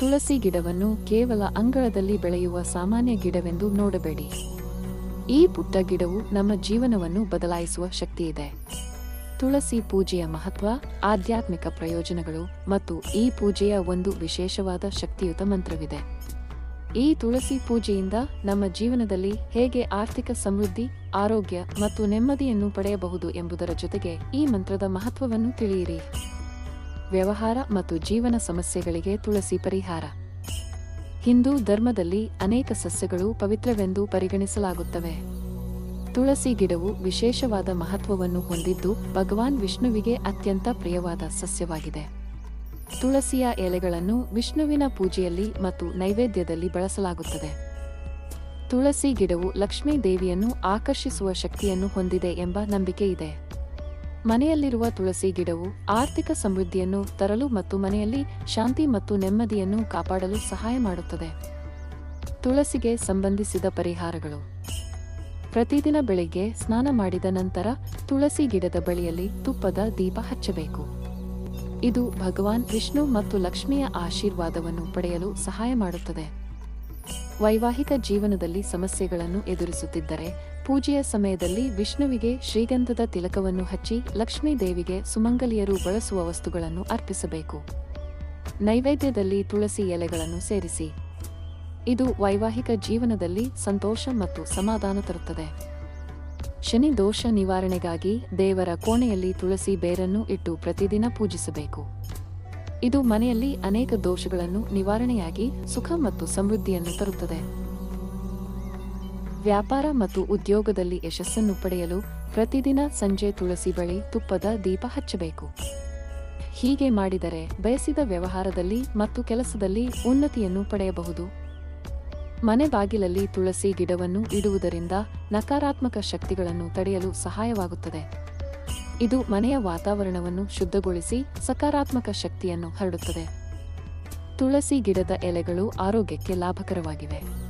ತುಳಸಿ ಗಿಡವನ್ನು ಕೇವಲ ಅಂಗಳದಲ್ಲಿ ಬೆಳೆಯುವ ಸಾಮಾನ್ಯ ಗಿಡವೆಂದು ನೋಡಬೇಡಿ. ಈ ಪುಟ್ಟ ಗಿಡವು ನಮ್ಮ ಜೀವನವನ್ನು ಬದಲಾಯಿಸುವ ಶಕ್ತಿಯಿದೆ. ತುಳಸಿ ಪೂಜೆಯ ಮಹತ್ವ, ಆಧ್ಯಾತ್ಮಿಕ ಪ್ರಯೋಜನಗಳು ಮತ್ತು ಈ ಪೂಜೆಯ ಒಂದು ವಿಶೇಷವಾದ ಶಕ್ತಿಯುತ ಮಂತ್ರವಿದೆ. ಈ ತುಳಸಿ ಪೂಜೆಯಿಂದ ನಮ್ಮ ಜೀವನದಲ್ಲಿ ಹೇಗೆ ಆರ್ಥಿಕ ಸಮೃದ್ಧಿ, ಆರೋಗ್ಯ ಮತ್ತು ನೆಮ್ಮದಿಯನ್ನು ಪಡೆಯಬಹುದು ಎಂಬುದರ ಜೊತೆಗೆ ಈ ಮಂತ್ರದ ಮಹತ್ವವನ್ನು ತಿಳಿಯಿರಿ. ವ್ಯವಹಾರ ಮತ್ತು ಜೀವನ ಸಮಸ್ಯೆಗಳಿಗೆ ತುಳಸಿ ಪರಿಹಾರ. ಹಿಂದೂ ಧರ್ಮದಲ್ಲಿ ಅನೇಕ ಸಸ್ಯಗಳು ಪವಿತ್ರವೆಂದು ಪರಿಗಣಿಸಲಾಗುತ್ತವೆ. ತುಳಸಿ ಗಿಡವು ವಿಶೇಷವಾದ ಮಹತ್ವವನ್ನು ಹೊಂದಿದ್ದು ಭಗವಾನ್ ವಿಷ್ಣುವಿಗೆ ಅತ್ಯಂತ ಪ್ರಿಯವಾದ ಸಸ್ಯವಾಗಿದೆ. ತುಳಸಿಯ ಎಲೆಗಳನ್ನು ವಿಷ್ಣುವಿನ ಪೂಜೆಯಲ್ಲಿ ಮತ್ತು ನೈವೇದ್ಯದಲ್ಲಿ ಬಳಸಲಾಗುತ್ತದೆ. ತುಳಸಿ ಗಿಡವು ಲಕ್ಷ್ಮೀ ದೇವಿಯನ್ನು ಆಕರ್ಷಿಸುವ ಶಕ್ತಿಯನ್ನು ಹೊಂದಿದೆ ಎಂಬ ನಂಬಿಕೆ ಇದೆ. ಮನೆಯಲ್ಲಿರುವ ತುಳಸಿ ಗಿಡವು ಆರ್ಥಿಕ ಸಮೃದ್ಧಿಯನ್ನು ತರಲು ಮತ್ತು ಮನೆಯಲ್ಲಿ ಶಾಂತಿ ಮತ್ತು ನೆಮ್ಮದಿಯನ್ನು ಕಾಪಾಡಲು ಸಹಾಯ ಮಾಡುತ್ತದೆ. ತುಳಸಿಗೆ ಸಂಬಂಧಿಸಿದ ಪರಿಹಾರಗಳು. ಪ್ರತಿದಿನ ಬೆಳಿಗ್ಗೆ ಸ್ನಾನ ಮಾಡಿದ ನಂತರ ತುಳಸಿ ಗಿಡದ ಬಳಿಯಲ್ಲಿ ತುಪ್ಪದ ದೀಪ ಹಚ್ಚಬೇಕು. ಇದು ಭಗವಾನ್ ವಿಷ್ಣು ಮತ್ತು ಲಕ್ಷ್ಮಿಯ ಆಶೀರ್ವಾದವನ್ನು ಪಡೆಯಲು ಸಹಾಯ ಮಾಡುತ್ತದೆ. ವೈವಾಹಿಕ ಜೀವನದಲ್ಲಿ ಸಮಸ್ಯೆಗಳನ್ನು ಎದುರಿಸುತ್ತಿದ್ದರೆ ಪೂಜೆಯ ಸಮಯದಲ್ಲಿ ವಿಷ್ಣುವಿಗೆ ಶ್ರೀಗಂಧದ ತಿಲಕವನ್ನು ಹಚ್ಚಿ ಲಕ್ಷ್ಮೀ ದೇವಿಗೆ ಸುಮಂಗಲಿಯರು ಬಳಸುವ ವಸ್ತುಗಳನ್ನು ಅರ್ಪಿಸಬೇಕು. ನೈವೇದ್ಯದಲ್ಲಿ ತುಳಸಿ ಎಲೆಗಳನ್ನು ಸೇರಿಸಿ. ಇದು ವೈವಾಹಿಕ ಜೀವನದಲ್ಲಿ ಸಂತೋಷ ಮತ್ತು ಸಮಾಧಾನ ತರುತ್ತದೆ. ಶನಿ ದೋಷ ನಿವಾರಣೆಗಾಗಿ ದೇವರ ಕೋಣೆಯಲ್ಲಿ ತುಳಸಿ ಬೇರನ್ನು ಇಟ್ಟು ಪ್ರತಿದಿನ ಪೂಜಿಸಬೇಕು. ಇದು ಮನೆಯಲ್ಲಿ ಅನೇಕ ದೋಷಗಳನ್ನು ನಿವಾರಣೆಯಾಗಿ ಸುಖ ಮತ್ತು ಸಮೃದ್ಧಿಯನ್ನು ತರುತ್ತದೆ. ವ್ಯಾಪಾರ ಮತ್ತು ಉದ್ಯೋಗದಲ್ಲಿ ಯಶಸ್ಸನ್ನು ಪಡೆಯಲು ಪ್ರತಿದಿನ ಸಂಜೆ ತುಳಸಿ ಬಳಿ ತುಪ್ಪದ ದೀಪ ಹಚ್ಚಬೇಕು. ಹೀಗೆ ಮಾಡಿದರೆ ಬಯಸಿದ ವ್ಯವಹಾರದಲ್ಲಿ ಮತ್ತು ಕೆಲಸದಲ್ಲಿ ಉನ್ನತಿಯನ್ನು ಪಡೆಯಬಹುದು. ಮನೆ ಬಾಗಿಲಲ್ಲಿ ತುಳಸಿ ಗಿಡವನ್ನು ಇಡುವುದರಿಂದ ನಕಾರಾತ್ಮಕ ಶಕ್ತಿಗಳನ್ನು ತಡೆಯಲು ಸಹಾಯವಾಗುತ್ತದೆ. ಇದು ಮನೆಯ ವಾತಾವರಣವನ್ನು ಶುದ್ಧಗೊಳಿಸಿ ಸಕಾರಾತ್ಮಕ ಶಕ್ತಿಯನ್ನು ಹರಡುತ್ತದೆ. ತುಳಸಿ ಗಿಡದ ಎಲೆಗಳು ಆರೋಗ್ಯಕ್ಕೆ ಲಾಭಕರವಾಗಿವೆ.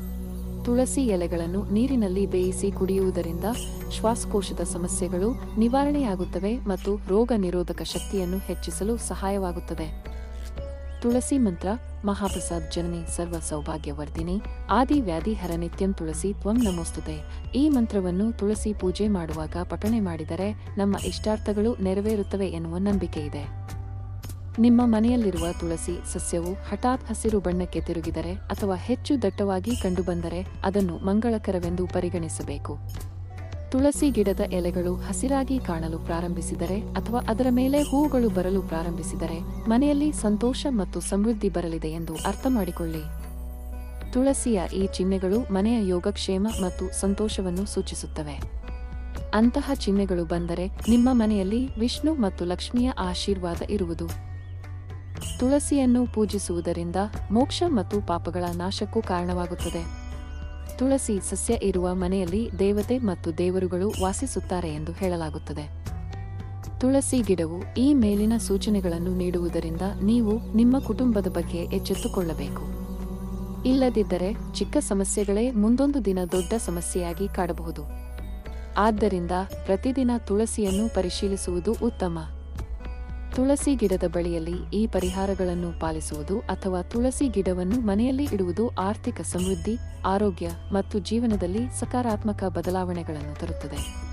ತುಳಸಿ ಎಲೆಗಳನ್ನು ನೀರಿನಲ್ಲಿ ಬೇಯಿಸಿ ಕುಡಿಯುವುದರಿಂದ ಶ್ವಾಸಕೋಶದ ಸಮಸ್ಯೆಗಳು ನಿವಾರಣೆಯಾಗುತ್ತವೆ ಮತ್ತು ರೋಗ ನಿರೋಧಕ ಶಕ್ತಿಯನ್ನು ಹೆಚ್ಚಿಸಲು ಸಹಾಯವಾಗುತ್ತದೆ. ತುಳಸಿ ಮಂತ್ರ, ಮಹಾಪ್ರಸಾದ್ ಜನನಿ ಸರ್ವ ಸೌಭಾಗ್ಯವರ್ಧಿನಿ, ಆದಿ ವ್ಯಾಧಿ ಹರ ನಿತ್ಯಂ ತುಳಸಿ ತ್ವಂ ನಮೋಸ್ತುತೆ. ಈ ಮಂತ್ರವನ್ನು ತುಳಸಿ ಪೂಜೆ ಮಾಡುವಾಗ ಪಠಣೆ ಮಾಡಿದರೆ ನಮ್ಮ ಇಷ್ಟಾರ್ಥಗಳು ನೆರವೇರುತ್ತವೆ ಎನ್ನುವ ನಂಬಿಕೆ ಇದೆ. ನಿಮ್ಮ ಮನೆಯಲ್ಲಿರುವ ತುಳಸಿ ಸಸ್ಯವು ಹಠಾತ್ ಹಸಿರು ಬಣ್ಣಕ್ಕೆ ತಿರುಗಿದರೆ ಅಥವಾ ಹೆಚ್ಚು ದಟ್ಟವಾಗಿ ಕಂಡುಬಂದರೆ ಅದನ್ನು ಮಂಗಳಕರವೆಂದು ಪರಿಗಣಿಸಬೇಕು. ತುಳಸಿ ಗಿಡದ ಎಲೆಗಳು ಹಸಿರಾಗಿ ಕಾಣಲು ಪ್ರಾರಂಭಿಸಿದರೆ ಅಥವಾ ಅದರ ಮೇಲೆ ಹೂಗಳು ಬರಲು ಪ್ರಾರಂಭಿಸಿದರೆ ಮನೆಯಲ್ಲಿ ಸಂತೋಷ ಮತ್ತು ಸಮೃದ್ಧಿ ಬರಲಿದೆ ಎಂದು ಅರ್ಥ ಮಾಡಿಕೊಳ್ಳಿ ತುಳಸಿಯ ಈ ಚಿಹ್ನೆಗಳು ಮನೆಯ ಯೋಗಕ್ಷೇಮ ಮತ್ತು ಸಂತೋಷವನ್ನು ಸೂಚಿಸುತ್ತವೆ. ಅಂತಹ ಚಿಹ್ನೆಗಳು ಬಂದರೆ ನಿಮ್ಮ ಮನೆಯಲ್ಲಿ ವಿಷ್ಣು ಮತ್ತು ಲಕ್ಷ್ಮಿಯ ಆಶೀರ್ವಾದ ಇರುವುದು. ತುಳಸಿಯನ್ನು ಪೂಜಿಸುವುದರಿಂದ ಮೋಕ್ಷ ಮತ್ತು ಪಾಪಗಳ ನಾಶಕ್ಕೂ ಕಾರಣವಾಗುತ್ತದೆ. ತುಳಸಿ ಸಸ್ಯ ಇರುವ ಮನೆಯಲ್ಲಿ ದೇವತೆ ಮತ್ತು ದೇವರುಗಳು ವಾಸಿಸುತ್ತಾರೆ ಎಂದು ಹೇಳಲಾಗುತ್ತದೆ. ತುಳಸಿ ಗಿಡವು ಈ ಮೇಲಿನ ಸೂಚನೆಗಳನ್ನು ನೀಡುವುದರಿಂದ ನೀವು ನಿಮ್ಮ ಕುಟುಂಬದ ಬಗ್ಗೆ ಎಚ್ಚೆತ್ತುಕೊಳ್ಳಬೇಕು. ಇಲ್ಲದಿದ್ದರೆ ಚಿಕ್ಕ ಸಮಸ್ಯೆಗಳೇ ಮುಂದೊಂದು ದಿನ ದೊಡ್ಡ ಸಮಸ್ಯೆಯಾಗಿ ಕಾಡಬಹುದು. ಆದ್ದರಿಂದ ಪ್ರತಿದಿನ ತುಳಸಿಯನ್ನು ಪರಿಶೀಲಿಸುವುದು ಉತ್ತಮ. ತುಳಸಿ ಗಿಡದ ಬಳಿಯಲ್ಲಿ ಈ ಪರಿಹಾರಗಳನ್ನು ಪಾಲಿಸುವುದು ಅಥವಾ ತುಳಸಿ ಗಿಡವನ್ನು ಮನೆಯಲ್ಲಿ ಇಡುವುದು ಆರ್ಥಿಕ ಸಮೃದ್ಧಿ, ಆರೋಗ್ಯ ಮತ್ತು ಜೀವನದಲ್ಲಿ ಸಕಾರಾತ್ಮಕ ಬದಲಾವಣೆಗಳನ್ನು ತರುತ್ತದೆ.